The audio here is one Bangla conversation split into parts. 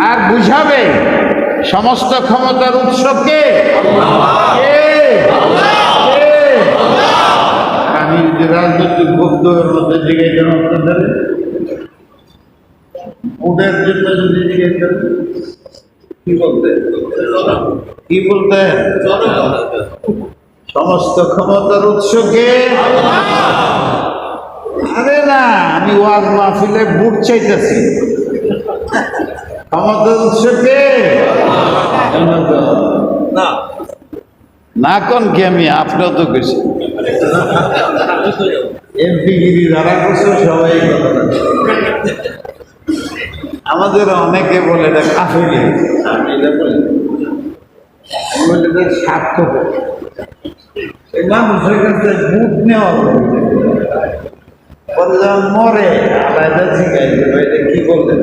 আর বুঝাবে সমস্ত ক্ষমতার উৎস কে? কে? কে? আমি রাজনৈতিক বক্তব্যের মধ্যে জিজ্ঞাসা আপনাদের। ওদের জন্য যদি জিজ্ঞাসা কি বলতে? কি বলতে? সমস্ত ক্ষমতার উৎস কে? আরে না আমি ওয়াজ মাহফিলে বুট চাইতেছি। ক্ষমতার উৎস না। না কোন কি আমি? আপনার তো গেছি এমপি গিরি যারা করছে সবাই আমাদের অনেকে বলে এটা কাফেরি। বলি এটা স্বার্থক এই মানুষের কাছে বুট নেওয়া যখন মরে কি বললেন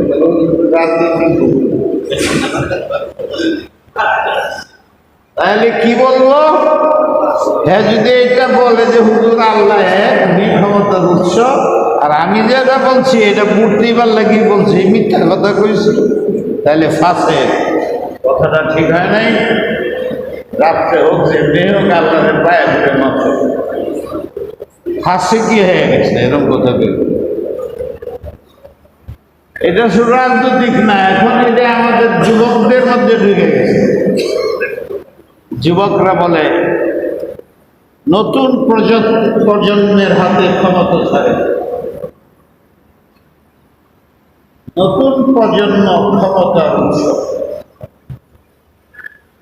তাহলে কি বলব হ্যাঁ যদি এটা বলে যে হুজুর আল্লাহ ক্ষমতার উৎস, আর আমি যেটা বলছি, এটা মূর্তিবার লাগি বলছি মিথ্যা কথা কইছি, তাহলে ফাঁসে। কথাটা ঠিক হয় নাই? রাত্রে হোক যে মেয়ে হোক পায়ে ধরে মাত্র ফাঁসে কি হয়ে গেছে? এরকম কথা বলবে এটা শুধু দিক না, এখন এটা আমাদের যুবকদের মধ্যে ঢুকে গেছে। যুবকরা বলে, নতুন প্রজ- প্রজন্মের হাতে ক্ষমতা ছাড়ে। নতুন প্রজন্ম ক্ষমতার উৎস।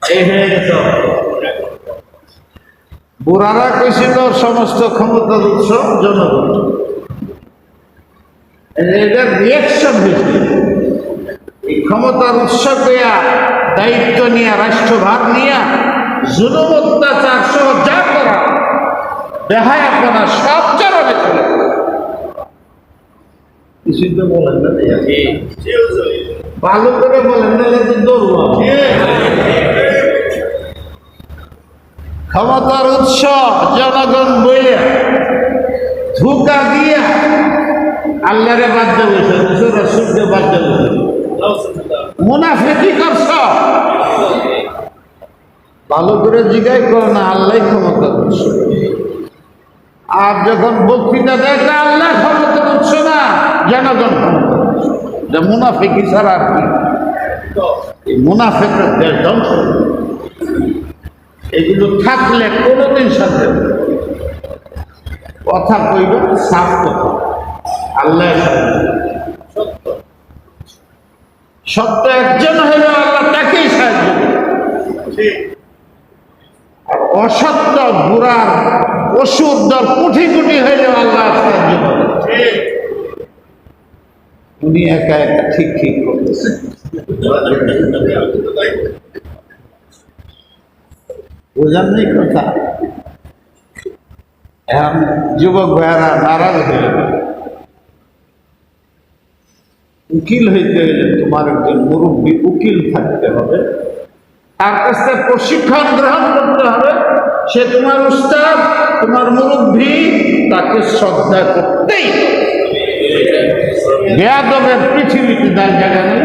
এই হয়ে গেছে বুড়ারা কইছিল সমস্ত ক্ষমতার উৎস জনগণ। এদের রিয়াকশন হয়েছে এই ক্ষমতার উৎস পেয়া দায়িত্ব নিয়ে রাষ্ট্রভার নিয়ে জুলুম অত্যাচার সহ যা করা দেহায় আপনারা সব চরমে চলে কিছুই তো বলেন না ভালো করে বলেন না দৌড় ক্ষমতার উৎস জনগণ বইলে ধোকা দিয়া আল্লাহরে বাধ্য রসুল রসুলকে বাধ্য মুনাফিকি করছ? ভালো করে জিজ্ঞাই করো না, আল্লাহ ক্ষমতা উৎস আর যখন বক্তৃতা দেয়, তা আল্লাহ ক্ষমতা উৎস না, জনগণ ক্ষমতা মুনাফিকি ছাড়া আর কি। মুনাফিকের দেশ ধ্বংস। এগুলো থাকলে কোনোদিন সাথে কথা কইবে, সাফ কথা। আল্লাহ সত্য। একজন হইলে আল্লাহ, তাকেই সাহায্য আর অসত্য বুড়ার দল কোটি কোটি হইলে আল্লাহ সাহায্য উনি একা একা ঠিক ঠিক করতেছে। নেই কথা। এখন যুবক ভাইয়ারা নারাজ হয়ে। উকিল হইতে হইলে তোমার একজন মুরব্বী উকিল থাকতে হবে। তার কাছ থেকে প্রশিক্ষণ গ্রহণ করতে হবে। সে তোমার উস্তাদ, তোমার মুরব্বী, তাকে শ্রদ্ধা করতেই বেয়াদবের পৃথিবীতে তার জায়গা নেই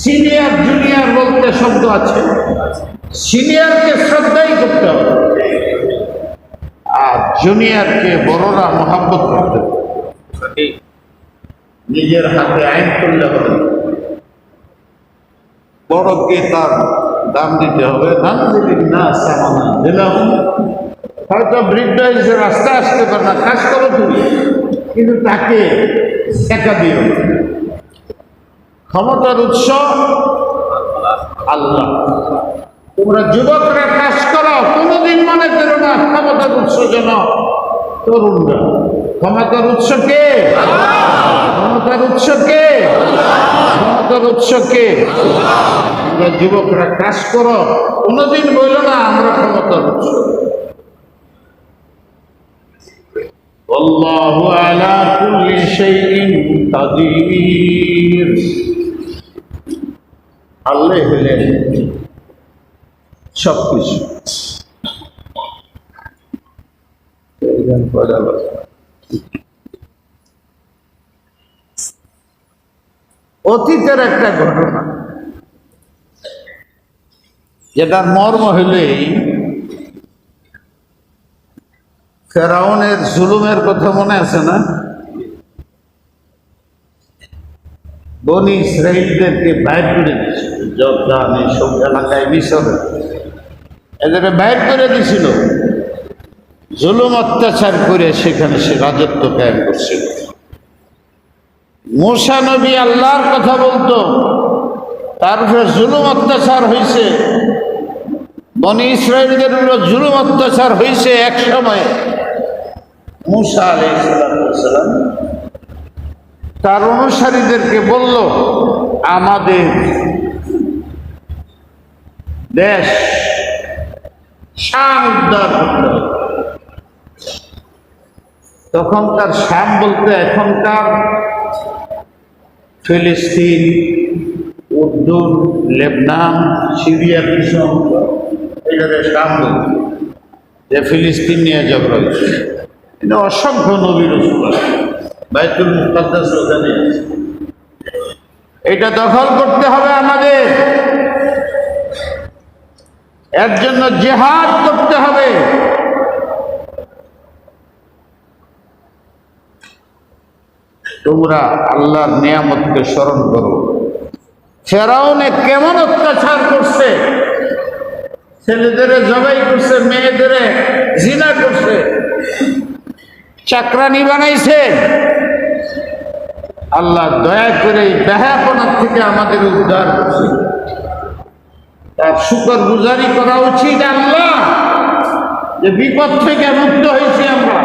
সিনিয়র জুনিয়র বলতে শব্দ আছে। সিনিয়রকে শ্রদ্ধাই করতে হবে। আর জুনিয়রকে বড়রা মহাব্বত করতে হবে। নিজের হাতে আইন করলে হবে। বড়কে তার দাম দিতে হবে। দাম দিবি না সামানা দিলাম হয়তো বৃদ্ধ এসে রাস্তা আসতে পারে না, কাজ করো তুমি। কিন্তু তাকে শেখা দিও। ক্ষমতার উৎস আল্লাহ। তোমরা যুবকরা কাজ করো কোনোদিন মনে করো না ক্ষমতার উৎস যেন তরুণরা ক্ষমতার উৎস কে ক্ষমতার উৎস কে ক্ষমতার উৎস কে তোমরা যুবকরা কাজ করো কোনোদিন বলল না আমরা ক্ষমতার উৎস والله على كل شيء قدير আল্লাহ হলেন সব কিছু অতীতের একটা ঘটনা। যেটার মর্ম হলেই ফেরাউনের জুলুমের কথা মনে আছে না? বনি ইসরায়েলদেরকে বাইর করে দিয়েছিল জর্দান এইসব এলাকায় মিশরের এদের বাইর করে দিছিল। জুলুম অত্যাচার করে সেখানে সে রাজত্ব কায়েম করছিল। মোসা নবী আল্লাহর কথা বলতো, তার উপরে জুলুম অত্যাচার হয়েছে বনি ইসরায়েলদের উপর জুলুম অত্যাচার হয়েছে এক সময়। মুসা আলাইসালাম তার অনুসারীদেরকে বলল, আমাদের দেশ শাম উদ্ধার করতে। তখনকার শাম বলতে এখনকার ফিলিস্তিন উর্দুন লেবনান, সিরিয়া কিছু অংশ বলতে যে ফিলিস্তিন নিয়ে ঝগড়া হয়েছে এটা অসংখ্য নবীর। বাইতুল মুকাদ্দাস। এটা দখল করতে হবে আমাদের এর জন্য জেহাদ করতে হবে। তোমরা আল্লাহর নিয়ামতকে স্মরণ করো। ফেরাউনে কেমন অত্যাচার করছে? ছেলেদের জবাই করছে, মেয়েদের জিনা করছে। চাকরানি বানাইছে। আল্লাহ দয়া করে এই ব্যাহাপনার থেকে আমাদের উদ্ধার করছে। তার শুকর গুজারি করা উচিত আল্লাহ যে বিপদ থেকে মুক্ত হয়েছি আমরা।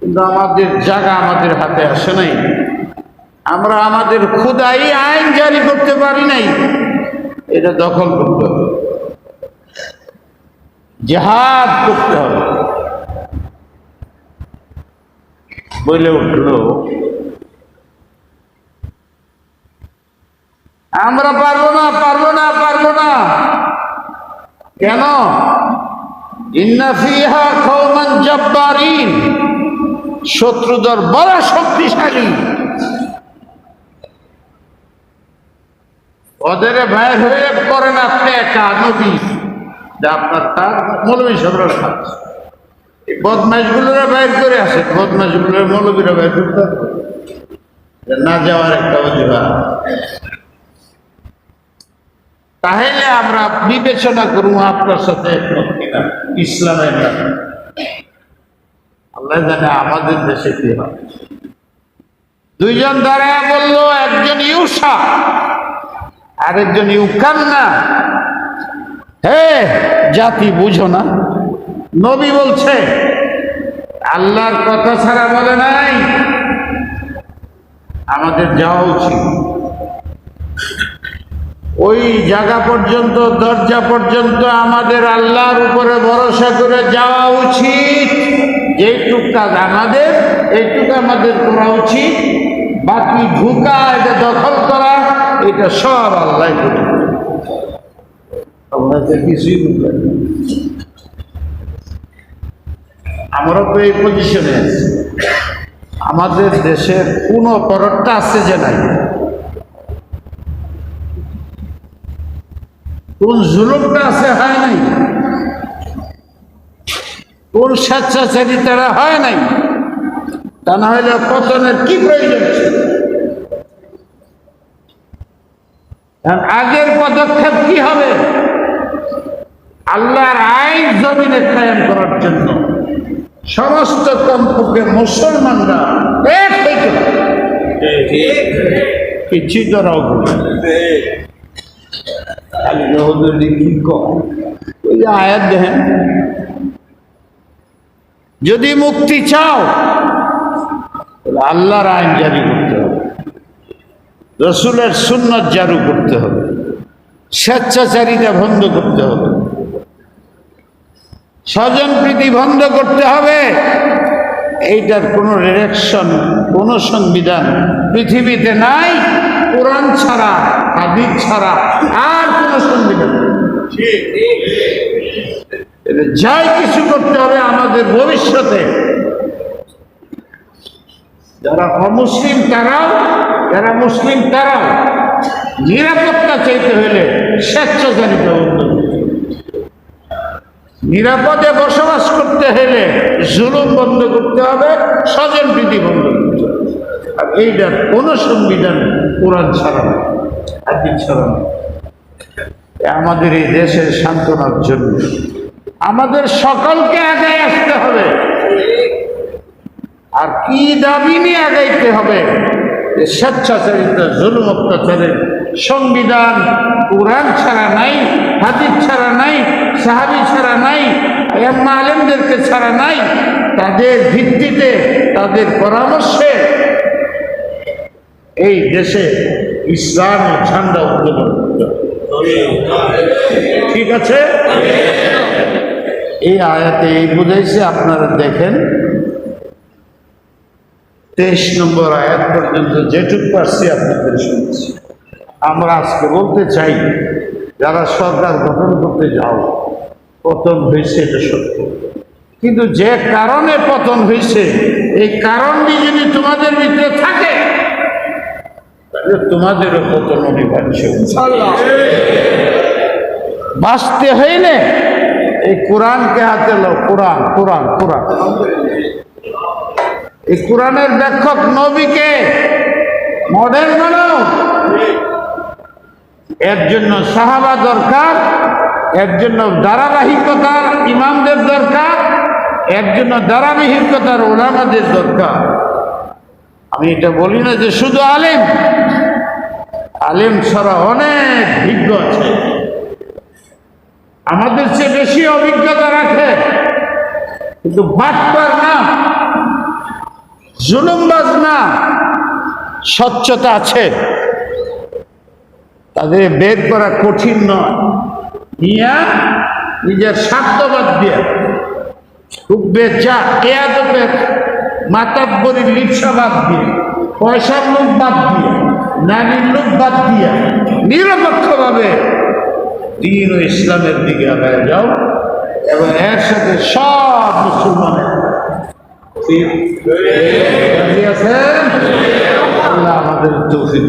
কিন্তু আমাদের জায়গা আমাদের হাতে আসে নাই। আমরা আমাদের খুদাই আইন জারি করতে পারি নাই। এটা দখল করতে হবে। জেহাদ করতে হবে। বলে উঠল আমরা পারব না পারব না পারব না। কেন? শত্রুদর বড় শক্তিশালী। ওদের বাইর হয়ে করেন আপনি একা, নবী। যে আপনার তার মৌলবী সবরা কাজ এই বদমাইশগুলোরা বাইর করে আসে বদমাইশগুলোর মৌলবীরা বাইর করতে। না যাওয়ার একটা অজুহাত তাহলে আমরা বিবেচনা করব আপনার সাথে ইসলামের আল্লাহ জানে আমাদের দেশে কি হয়। দুইজন দাঁড়ায় বলল, একজন ইউসা, আরেকজন ইউকান্না। হে, জাতি বুঝো না। নবী বলছে, আল্লাহর কথা ছাড়া বলে নাই। আমাদের যাওয়া উচিত। ওই জায়গা পর্যন্ত দরজা পর্যন্ত আমাদের আল্লাহর উপরে ভরসা করে যাওয়া উচিত। কাজ আমাদের এইটুক আমাদের করা উচিত। বাকি ঢুকা এটা দখল করা এটা সব আল্লাহ কিছুই বুঝলেন আমরা তো এই পজিশনে আছি। আমাদের দেশের কোন পরটা আছে যে নাই। কোন জুলুমটা আছে হয় নাই? কোন স্বেচ্ছাচারিতারা হয় নাই? তা না হলে পতনের কি প্রয়োজন আগের পদক্ষেপ কি হবে? আল্লাহর আইন জমিনে কায়েম করার জন্য সমস্ত কমপক্ষে মুসলমানরা এক হইতে। কিছুই তো রাও বলে না। খালি রহদুল্লি আয়াত দেখেন যদি মুক্তি চাও আল্লাহর আইন জারি করতে হবে। রসুলের সুন্নত জারু করতে হবে। স্বেচ্ছাচারিতা বন্ধ করতে হবে। স্বজন প্রীতি বন্ধ করতে হবে। এইটার কোনো রিরেকশন কোনো সংবিধান পৃথিবীতে নাই। কোরআন ছাড়া, হাদিস ছাড়া আর সংবিধান নেই। যাই কিছু করতে হবে আমাদের ভবিষ্যতে। যারা অমুসলিম তারাও যারা মুসলিম তারাও নিরাপত্তা চাইতে হলে স্বেচ্ছাচারিত নিরাপদে বসবাস করতে হলে জুলুম বন্ধ করতে হবে, স্বজন প্রীতি বন্ধ করতে হবে। আর এইটার কোনো সংবিধান কোরআন ছাড়া হাদিস ছাড়া আমাদের এই দেশের সান্ত্বনার জন্য। আমাদের সকলকে আগায় আসতে হবে। আর কি দাবি নিয়ে আগাইতে হবে? স্বেচ্ছাচারিত, জুলুম অত্যাচারের সংবিধান, কোরআন ছাড়া নাই, হাদিস ছাড়া নাই, সাহাবি ছাড়া নাই এম্মা আলেমদেরকে ছাড়া নাই, তাদের ভিত্তিতে, তাদের পরামর্শে এই দেশে ইসলাম ঝান্ডা উত্তোলন করতে হবে। ঠিক আছে? এই আয়াতে এই বুঝাইছে আপনারা দেখেন, তেইশ নম্বর আয়াত পর্যন্ত যেটুক পারছি আপনাদের শুনছি। আমরা আজকে বলতে চাই, যারা সরকার গঠন করতে যাও, পতন হয়েছে এটা সত্য। কিন্তু যে কারণে পতন হয়েছে, এই কারণটি যদি তোমাদের ভিতরে থাকে তোমাদেরও পতন অনিবার্য। বাঁচতে হইলে এই কোরআনকে হাতে লো কোরআন কোরআন কোরআন। এই কোরআনের ব্যাখ্যক নবীকে মডেল বানাও। এর জন্য সাহাবা দরকার এর জন্য ধারাবাহিকতার ইমামদের দরকার এর জন্য ধারাবাহিকতার ওলামাদের দরকার। আমি এটা বলি না যে শুধু আলেম আলেম ছাড়া অনেক বিজ্ঞ আছে। আমাদের চেয়ে বেশি অভিজ্ঞতা রাখে, কিন্তু বাটপার না, জুলুমবাজ না, স্বচ্ছতা আছে। তাদের বের করা কঠিন নয়। নিয়া নিজের স্বার্থবাদ দিয়ে, খুব বেচা এয়াদতের মাতাব্বরীর লিপসাবাদ দিয়ে, পয়সার লোক বাদ দিয়ে, নারীর লোক বাদ দিয়ে, নিরপেক্ষভাবে দিন ও ইসলামের দিকে আগায় যাও এবং এর সাথে সব মুসলমানের আছেন আল্লাহ আমাদের তৌফিক।